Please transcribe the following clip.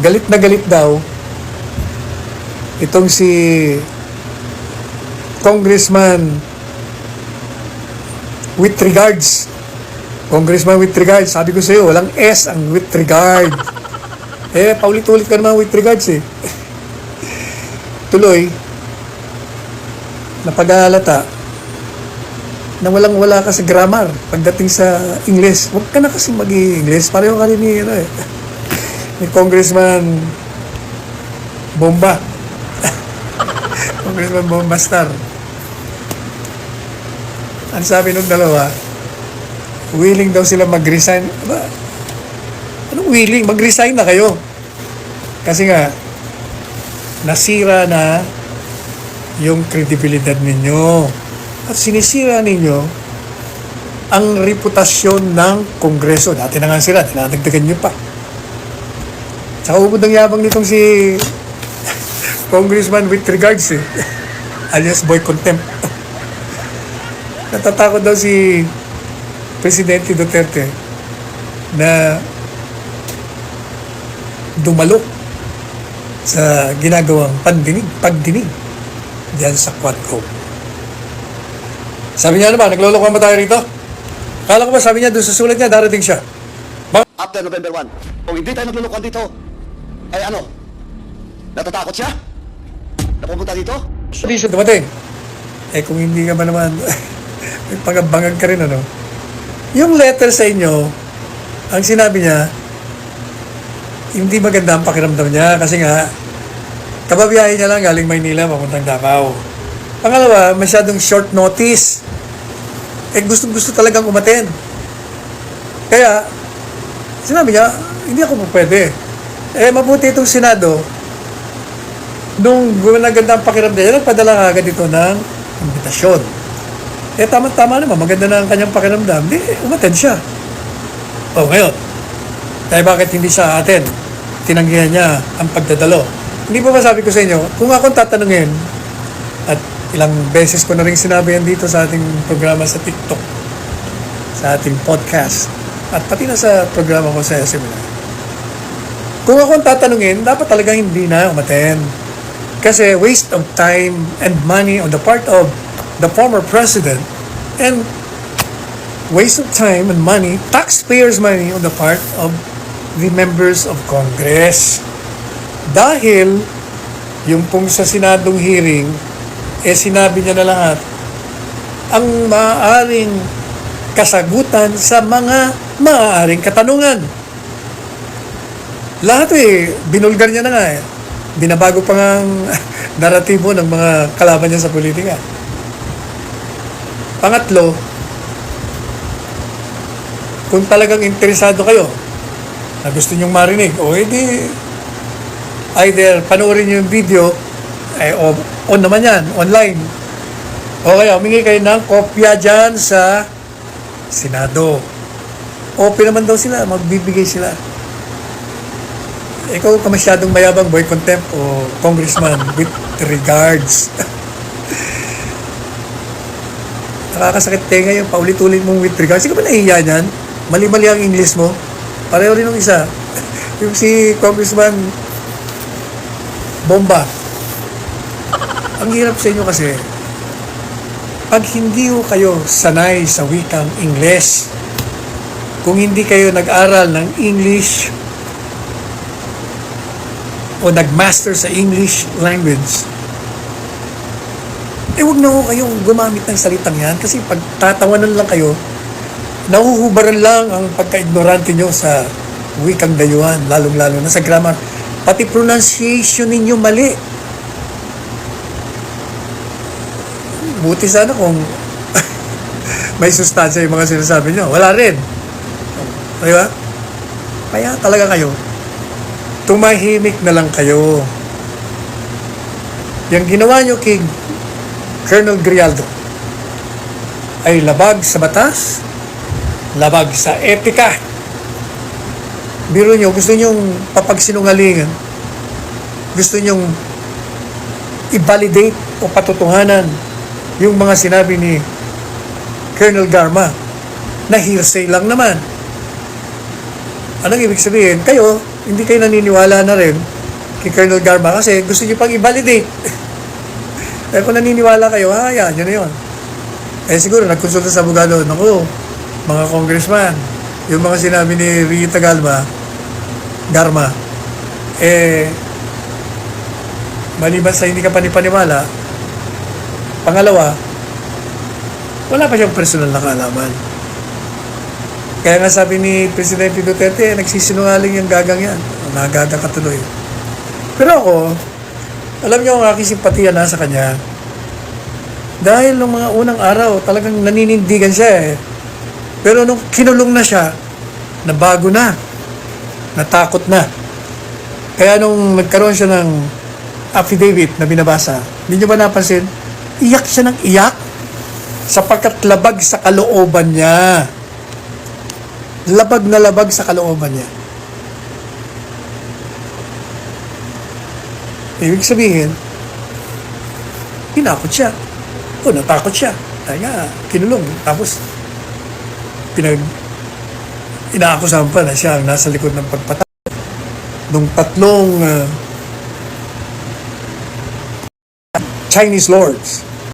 galit na galit daw itong si Congressman with regards. Congressman with regards. Sabi ko sa iyo, walang S ang with regard. eh, paulit-ulit ka naman with regards eh. Tuloy, napag-aalata na walang wala ka sa grammar pagdating sa English. Huwag ka na kasi mag-English. Pareho ka rin ni, ano, eh, ni Congressman Bomba. Congressman Bomba Star. Ang sabi nung dalawa, willing daw sila mag-resign. Aba, anong willing? Mag-resign na kayo. Kasi nga, nasira na yung kredibilidad ninyo. At sinisira ninyo ang reputasyon ng Kongreso. Dati na nga sila, dinadagdagan nyo pa. Tsaka ubod ang yabang nitong si Congressman with regards eh. alias boy contempt. Natatakot daw si Presidente Duterte na dumalo sa ginagawang pandinig, pagdinig diyan sa Quadcom. Sabi niya naman, naglolokohan ba tayo rito? Kala ko ba sabi niya doon sa sulat niya, darating siya. After November 1, kung hindi tayo naglulukuan dito, ay ano? Natatakot siya? Napupunta dito? Hindi siya dumating. Eh kung hindi ka ba naman, may pagabangag ka rin ano. Yung letter sa inyo, ang sinabi niya, hindi maganda ang pakiramdam niya kasi nga, kababiyahe niya lang galing Maynila papuntang Davao. Pangalawa, masyadong short notice. Eh gusto gusto talagang umaten. Kaya, sinabi niya, hindi ako pwede. Eh mabuti itong Senado, nung gumaganda ang pakiramdam nagpadala ka agad ito ng imbitasyon. Eh, tama-tama naman, maganda na ang kanyang pakiramdam, di, umaten siya. O, ngayon, kaya bakit hindi siya atin? Tinanggihan niya ang pagdadalo. Hindi ba sabi ko sa inyo, kung akong tatanungin, at ilang beses ko na rin sinabi yan dito sa ating programa sa TikTok, sa ating podcast, at pati na sa programa ko sa seminar. Kung akong tatanungin, dapat talaga hindi na umaten. Kasi waste of time and money on the part of the former president and waste of time and money, taxpayers' money on the part of the members of Congress. Dahil yung pong sa Senadong hearing, eh sinabi niya na lahat ang maaaring kasagutan sa mga maaaring katanungan. Lahat eh, binulgar niya na nga eh. Binabago pa nga ang naratibo ng mga kalaban niya sa politika. Pangatlo, kung talagang interesado kayo na gusto nyong marinig, o edi either panoorin nyo yung video, eh, o, on naman yan, online. O kaya, humingi kayo ng kopya dyan sa Senado. Open naman daw sila, magbibigay sila. Ikaw ka masyadong mayabang boy contempt o congressman with regards. Nakakasakit tenga yung paulit-ulit mong with regards. Hindi ka ba nahihiya niyan? Mali-mali ang English mo. Pareho rin ng isa. yung si Congressman Bomba. Ang hirap sa inyo kasi, pag hindi ho kayo sanay sa wikang English, kung hindi kayo nag-aral ng English o nag-master sa English language, eh huwag na ho kayong gumamit ng salitang yan kasi pag tatawanan lang kayo, nahuhubaran lang ang pagka-ignorante nyo sa wikang dayuhan, lalong-lalo na sa grammar. Pati pronunciation ninyo mali. Buti sana kung may sustansya yung mga sinasabi nyo. Wala rin. Di ba? Kaya talaga kayo, tumahimik na lang kayo. Yung ginawa nyo kay Colonel Grialdo ay labag sa batas, labag sa etika. Biro nyo, gusto nyong papagsinungalingan, gusto nyong i-validate o patutuhanan yung mga sinabi ni Colonel Garma na hearsay lang naman. Anong ibig sabihin? Kayo, hindi kayo naniniwala na rin kay Colonel Garma kasi gusto niyo pang i-validate. eh kung naniniwala kayo, ah, yan, yun na yun. Eh siguro, nagkonsulta sa abogado, naku, mga congressman, yung mga sinabi ni Rita Galma, Garma, eh, maliban sa hindi ka panipaniwala, pangalawa, wala pa siyang personal na kaalaman. Kaya nga sabi ni Presidente Duterte, nagsisinungaling yung gagang yan. Nagagang katuloy. Pero ako, alam niyo ang aking simpatiya na sa kanya. Dahil nung mga unang araw, talagang naninindigan siya eh. Pero nung kinulong na siya, nabago na. Natakot na. Kaya nung nagkaroon siya ng affidavit na binabasa, hindi niyo ba napansin? Iyak siya ng iyak sapagkat labag sa kalooban niya. Labag na labag sa kalooban niya. Ibig sabihin, tinakot siya. O, natakot siya. Nga, kinulong. Tapos, pinag inaakusahan pa na siya ang nasa likod ng pagpatay. Nung tatlong uh, Chinese lords